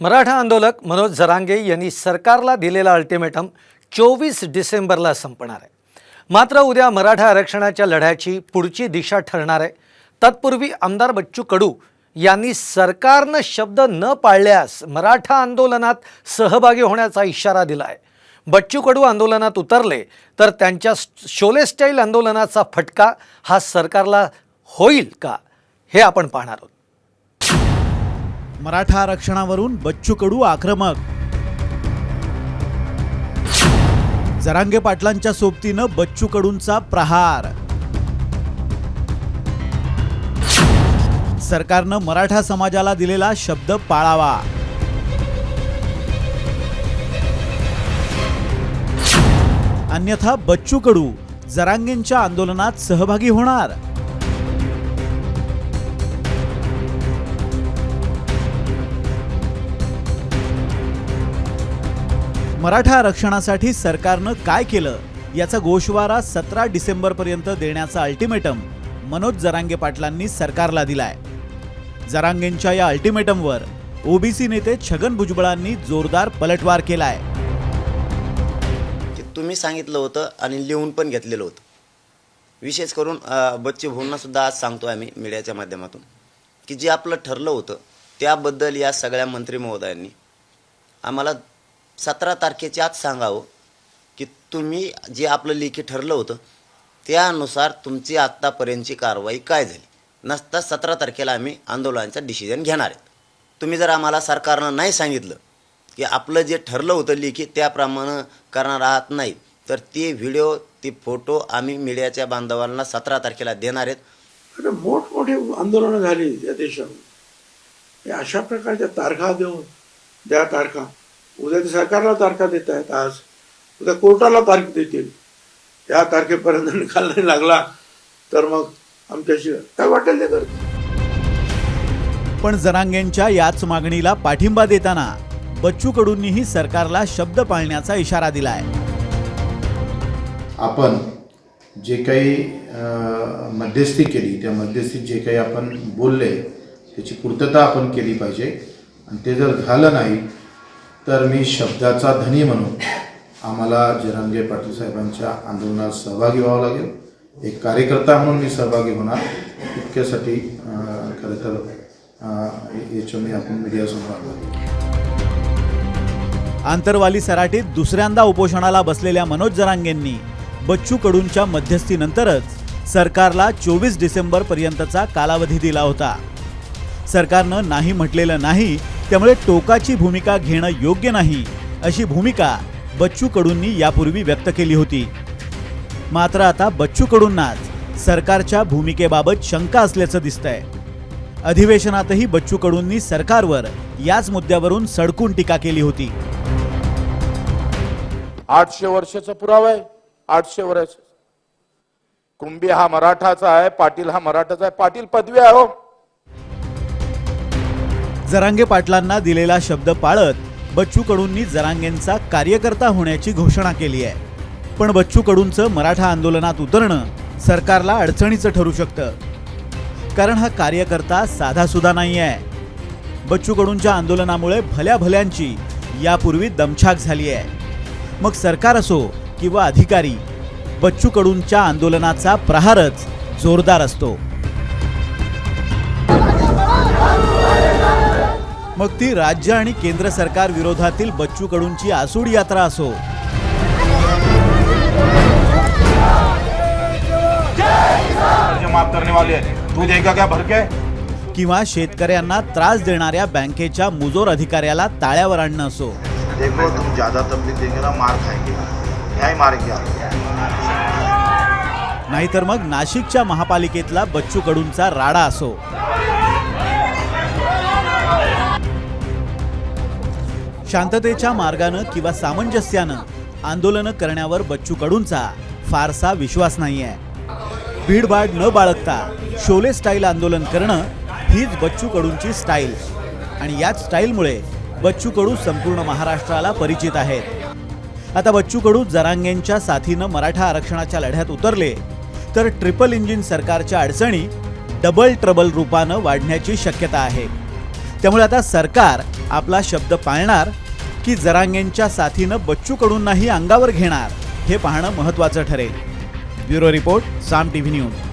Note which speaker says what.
Speaker 1: मराठा आंदोलक मनोज जरांगे यांनी सरकारला दिलेला अल्टिमेटम चोवीस डिसेंबरला संपणार आहे. मात्र उद्या मराठा आरक्षणाच्या लढ्याची पुढची दिशा ठरणार आहे. तत्पूर्वी आमदार बच्चू कडू यांनी सरकारनं शब्द न पाळल्यास मराठा आंदोलनात सहभागी होण्याचा इशारा दिला आहे बच्चू कडू आंदोलनात उतरले तर त्यांच्या शोले स्टाईल आंदोलनाचा फटका हा सरकारला होईल का हे आपण पाहणार आहोत.
Speaker 2: मराठा आरक्षणावरून बच्चू कडू आक्रमक. जरांगे पाटलांच्या सोबतीनं बच्चू कडूंचा प्रहार. सरकारनं मराठा समाजाला दिलेला शब्द पाळावा. अन्यथा बच्चू कडू जरांगेंच्या आंदोलनात सहभागी होणार. मराठा आरक्षणासाठी सरकारनं काय केलं याचा गोषवारा सतरा डिसेंबरपर्यंत देण्याचा अल्टिमेटम मनोज जरांगे पाटलांनी सरकारला दिलाय. जरांगेंच्या या अल्टिमेटमवर ओबीसी नेते छगन भुजबळांनी जोरदार पलटवार केलाय.
Speaker 3: तुम्ही सांगितलं होतं आणि लिहून पण घेतलेलं होतं. विशेष करून अ, बच्चे सुद्धा आज सांगतो आम्ही मीडियाच्या माध्यमातून की जे आपलं ठरलं होतं त्याबद्दल या सगळ्या मंत्री महोदयांनी आम्हाला सतरा तारखेच्या आत सांगावं की तुम्ही जे आपलं लेखी ठरलं होतं त्यानुसार तुमची आत्तापर्यंतची कारवाई काय झाली? नसता सतरा तारखेला आम्ही आंदोलनाचा डिसिजन घेणार आहेत. तुम्ही जर आम्हाला सरकारनं नाही सांगितलं की आपलं जे ठरलं होतं लेखी त्याप्रमाणे करणार आहात नाही तर ते व्हिडिओ ते फोटो आम्ही मीडियाच्या बांधवांना सतरा तारखेला देणार आहेत.
Speaker 4: अरे मोठमोठे आंदोलनं झाली या देशात अशा प्रकारच्या तारखा देऊन द्या तारखा उद्या ते सरकारला तारखा देत आहेत आज. उद्या कोर्टाला तारीख देतील. या तारखेपर्यंत निकाल नाही लागला तर मग आमच्याशी काय वाटेल ते करतील.
Speaker 2: पण जरांगेंच्या याच मागणीला पाठिंबा देताना बच्चू कडूंनीही सरकारला शब्द पाळण्याचा इशारा दिलाय.
Speaker 5: आपण जे काही अ, मध्यस्थी केली त्या मध्यस्थीत जे काही आपण बोलले त्याची पूर्तता आपण केली पाहिजे. आणि ते जर झालं नाही तर मी शब्दाचा धनी म्हणून आम्हाला जरांगे पाटील साहेबांच्या आंदोलनात सहभागी व्हावं लागेल. एक कार्यकर्ता म्हणून मी सहभागी होणार. इतक्यासाठी खरं तर याच्या मी आपण मीडियासमोर आलो
Speaker 2: आंतरवाली सराटीत दुसऱ्यांदा उपोषणाला बसलेल्या मनोज जरांगेंनी बच्चू कडूंच्या मध्यस्थीनंतरच सरकारला चोवीस डिसेंबर पर्यंतचा कालावधी दिला होता. सरकारनं नाही म्हटलेलं नाही त्यामुळे टोकाची भूमिका घेणं योग्य नाही अशी भूमिका बच्चू कडूंनी यापूर्वी व्यक्त केली होती. मात्र आता बच्चू कडूंनाच सरकारच्या भूमिकेबाबत शंका असल्याचं दिसतंय. अधिवेशनातही बच्चू कडूंनी सरकारवर याच मुद्द्यावरून सडकून टीका केली होती.
Speaker 6: आठशे वर्षाचा पुरावा आहे. आठशे वर्ष. कुंभी हा मराठाचा आहे पाटील हा मराठाचा आहे. पाटील पदवी आहे हो.
Speaker 2: जरांगे पाटलांना दिलेला शब्द पाळत बच्चू कडूंनी जरांगेंचा कार्यकर्ता होण्याची घोषणा केली आहे. पण बच्चू कडूंचं मराठा आंदोलनात उतरणं सरकारला अडचणीचं ठरू शकतं. कारण हा कार्यकर्ता साधासुद्धा नाही आहे बच्चू कडूंच्या आंदोलनामुळे भल्या भल्यांची यापूर्वी दमछाक झाली आहे. मग सरकार असो किंवा अधिकारी बच्चू कडूंच्या आंदोलनाचा प्रहारच जोरदार असतो. मग ती राज्य आणि केंद्र सरकार विरोधातील बच्चू कडूंची आसूड यात्रा असो.
Speaker 6: कर्ज माफ करने वाले तू देगा क्या भर के
Speaker 2: किंवा शेतकऱ्यांना त्रास देणाऱ्या बँकेच्या मुजोर अधिकाऱ्याला ताळ्यावर आणणं असो.
Speaker 7: देखो तुम ज्यादा तबलीग देंगे ना मार खाएंगे. क्या मारेंगे आप.
Speaker 2: नाहीतर मग नाशिकच्या महापालिकेतला बच्चू कडूंचा राडा असो. शांततेच्या मार्गानं किंवा सामंजस्यानं आंदोलनं करण्यावर बच्चू कडूंचा फारसा विश्वास नाही आहे भीडभाड न बाळगता शोले स्टाईल आंदोलन करणं हीच बच्चू कडूंची स्टाईल. आणि याच स्टाईलमुळे बच्चू कडू संपूर्ण महाराष्ट्राला परिचित आहेत. आता बच्चू कडू जरांगेंच्या साथीनं मराठा आरक्षणाच्या लढ्यात उतरले तर ट्रिपल इंजिन सरकारच्या अडचणी डबल ट्रबल रूपानं वाढण्याची शक्यता आहे. त्यामुळे आता सरकार आपला शब्द पाळणार की जरांगेंच्या साथीनं बच्चू कडूंनाही अंगावर घेणार हे पाहणं महत्त्वाचं ठरेल. Bureau report Saam TV news.